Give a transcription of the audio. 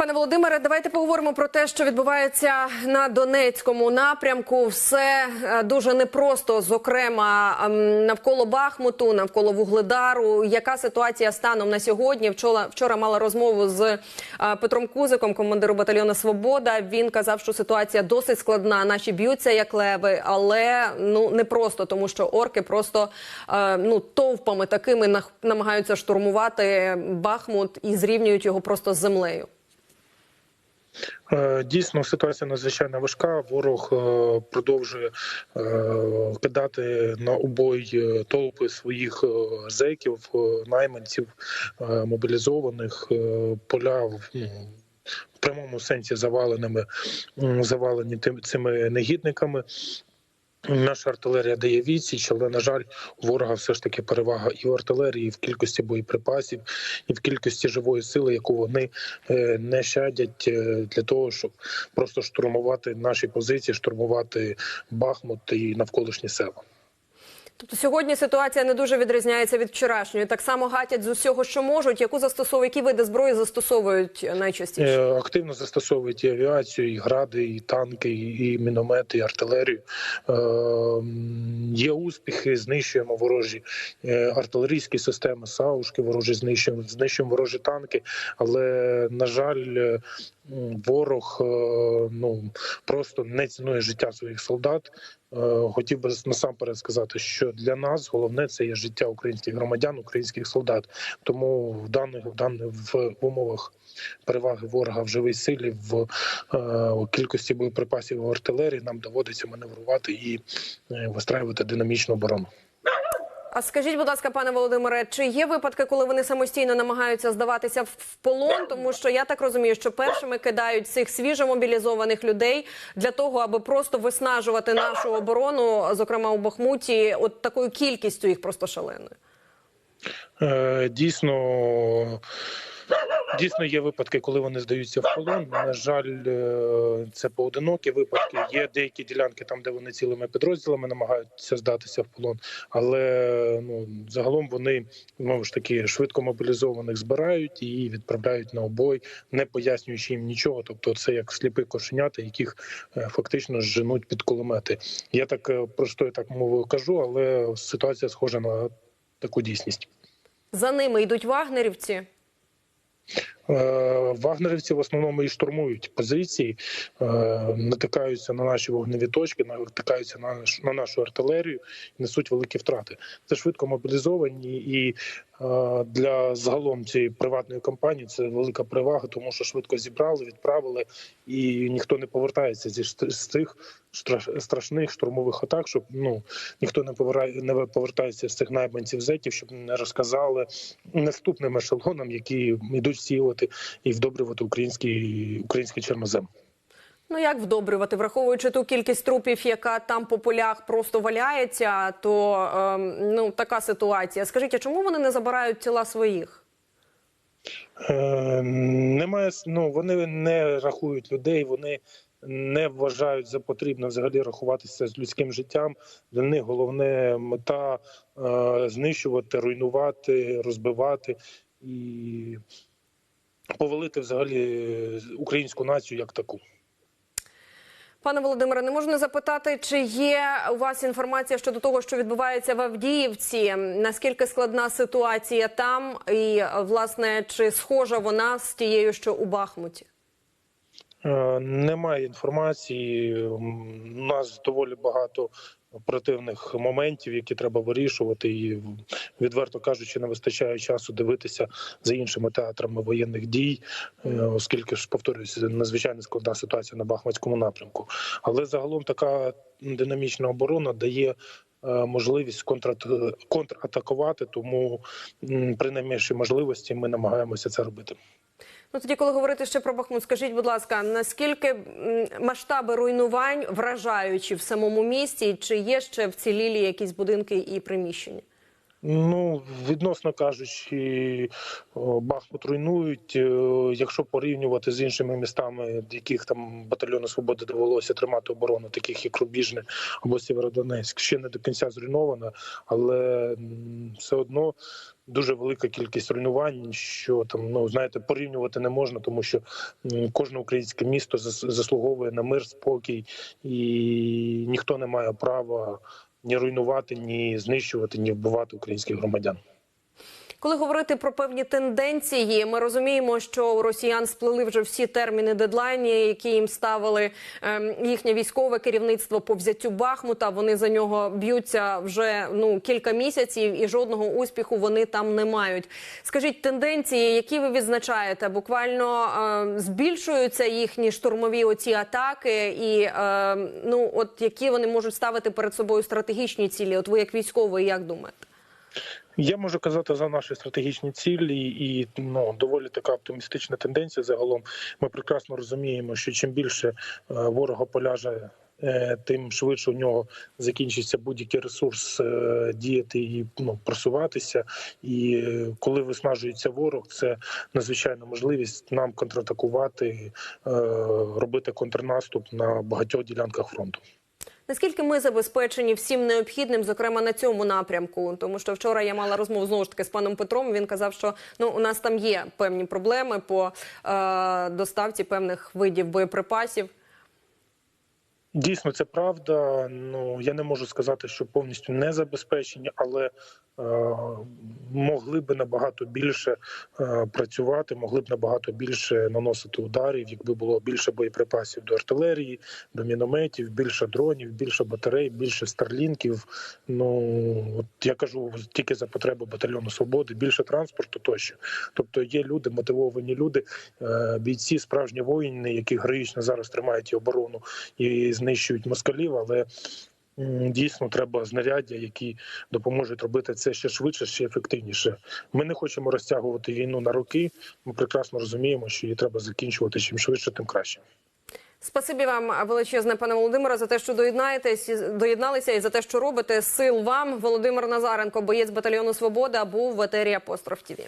Пане Володимире, давайте поговоримо про те, що відбувається на Донецькому напрямку. Все е, дуже непросто, зокрема ем, навколо Бахмуту, навколо Вугледару. Яка ситуація станом на сьогодні? Вчора вчора мала розмову з е, Петром Кузиком, командиром батальйону Свобода. Він казав, що ситуація досить складна. Наші б'ються як леви, але ну не просто, тому що орки просто е, ну товпами такими намагаються штурмувати Бахмут і зрівнюють його просто з землею. Е, Дійсно, ситуація надзвичайно важка. Ворог е, продовжує е, кидати на обой толпи своїх зеків, найманців, мобілізованих поля в прямому сенсі заваленими, завалені тим цими негідниками. Наша артилерія дає відсіч, але на жаль, у ворога все ж таки перевага і в артилерії, і в кількості боєприпасів, і в кількості живої сили, яку вони е, не щадять е, для того, щоб просто штурмувати наші позиції, штурмувати Бахмут і навколишні села. Тобто сьогодні ситуація не дуже відрізняється від вчорашньої. Так само гатять з усього, що можуть. Яку застосовують, які види зброї застосовують найчастіше? Е, Активно застосовують і авіацію, і гради, і танки, і міномети, і артилерію. Е, Є успіхи, знищуємо ворожі е, артилерійські системи, саушки ворожі знищуємо, знищуємо ворожі танки. Але на жаль, ворог ну просто не цінує життя своїх солдат. Хотів би насамперед сказати, що для нас головне це є життя українських громадян, українських солдат. Тому в даних в даних в умовах переваги ворога в живій силі, в е, кількості боєприпасів в артилерії нам доводиться маневрувати і е, вистраювати динамічну оборону. А скажіть, будь ласка, пане Володимире, чи є випадки, коли вони самостійно намагаються здаватися в- полон? Тому що я так розумію, що першими кидають цих свіжомобілізованих людей для того, аби просто виснажувати нашу оборону, зокрема у Бахмуті, от такою кількістю їх просто шаленою. Е, Дійсно, дійсно є випадки, коли вони здаються в полон. На жаль, е, це поодинокі випадки. Є деякі ділянки там, де вони цілими підрозділами намагаються здатися в полон, але ну загалом вони знову ж таки швидко мобілізованих збирають і відправляють на обой, не пояснюючи їм нічого. Тобто, це як сліпі кошенята, яких е, фактично женуть під кулемети. Я так е, простою так мовою кажу, але ситуація схожа на таку дійсність. За ними йдуть вагнерівці. Е, Вагнерівці в основному і штурмують позиції, е, натикаються на наші вогневі точки, натикаються на, наш- на нашу артилерію, несуть великі втрати. Це швидко мобілізовані, і для загалом цієї приватної компанії це велика перевага, тому що швидко зібрали, відправили, і ніхто не повертається зі з штра- страшних штурмових атак, щоб ну ніхто не повертає, не повертається з цих найманців зетів, щоб не розказали наступним ешелонам, які йдуть сіювати і вдобрювати український український чорнозем. Ну як вдобрювати, враховуючи ту кількість трупів, яка там по полях просто валяється, то ем, ну така ситуація. Скажіть, а чому вони не забирають тіла своїх? Е, немає ну вони не рахують людей, вони не вважають за потрібно взагалі рахуватися з людським життям. Для них головне мета е, знищувати, руйнувати, розбивати і повалити взагалі українську націю як таку. Пане Володимире, не можна запитати, чи є у вас інформація щодо того, що відбувається в Авдіївці? Наскільки складна ситуація там, і власне чи схожа вона з тією, що у Бахмуті? Е, Немає інформації. У нас доволі багато оперативних моментів, які треба вирішувати, і відверто кажучи, не вистачає часу дивитися за іншими театрами воєнних дій, е, оскільки ж повторююся, надзвичайно складна ситуація на Бахмутському напрямку. Але загалом така динамічна оборона дає. е, Можливість контра- контратакувати, тому при найменшій можливості ми намагаємося це робити. Ну тоді, коли говорити ще про Бахмут, скажіть, будь ласка, наскільки масштаби руйнувань вражаючі в самому місті, чи є ще вцілілі якісь будинки і приміщення? Ну, відносно кажучи, Бахмут руйнують. Е, Якщо порівнювати з іншими містами, яких там батальйону свободи довелося тримати оборону, таких як Рубіжне або Сєвєродонецьк, ще не до кінця зруйнована, але все одно дуже велика кількість руйнувань, що там ну знаєте, порівнювати не можна, тому що кожне українське місто зас- заслуговує на мир, спокій, і ніхто не має права ні руйнувати, ні знищувати, ні вбивати українських громадян. Коли говорити про певні тенденції, ми розуміємо, що у росіян сплили вже всі терміни дедлайні, які їм ставили ем, їхнє військове керівництво по взяттю Бахмута. Вони за нього б'ються вже ну кілька місяців, і жодного успіху вони там не мають. Скажіть, тенденції, які ви відзначаєте, буквально е, збільшуються їхні штурмові оці атаки, і е, ну от які вони можуть ставити перед собою стратегічні цілі? От ви як військовий, як думаєте? Я можу казати за наші стратегічні цілі, і ну доволі така оптимістична тенденція. Загалом ми прекрасно розуміємо, що чим більше е, ворога поляже. е, Тим швидше у нього закінчиться будь-який ресурс е, діяти і ну просуватися. І коли виснажується ворог, це надзвичайна можливість нам контратакувати, робити контрнаступ на багатьох ділянках фронту. Наскільки ми забезпечені всім необхідним, зокрема на цьому напрямку? Тому що вчора я мала розмову знову ж таки з паном Петром. Він казав, що ну у нас там є певні проблеми по е, доставці певних видів боєприпасів. Дійсно, це правда. Ну я не можу сказати, що повністю не забезпечені, але е, могли б набагато більше е, працювати, могли б набагато більше наносити ударів, якби було більше боєприпасів до артилерії, до мінометів, більше дронів, більше батарей, більше старлінків. Ну от я кажу тільки за потреби батальйону свободи, більше транспорту тощо. Тобто є люди, мотивовані люди, е, бійці, справжні воїни, які героїчно зараз тримають і оборону і знищують москалів, але дійсно треба знаряддя, які допоможуть робити це ще швидше, ще ефективніше. Ми не хочемо розтягувати війну на роки. Ми прекрасно розуміємо, що її треба закінчувати чим швидше, тим краще. Спасибі вам величезне, пане Володимире, за те, що доєднаєтесь, доєдналися і за те, що робите. Сил вам, Володимир Назаренко, боєць батальйону Свобода, був в етері Апостроф ТІВІ.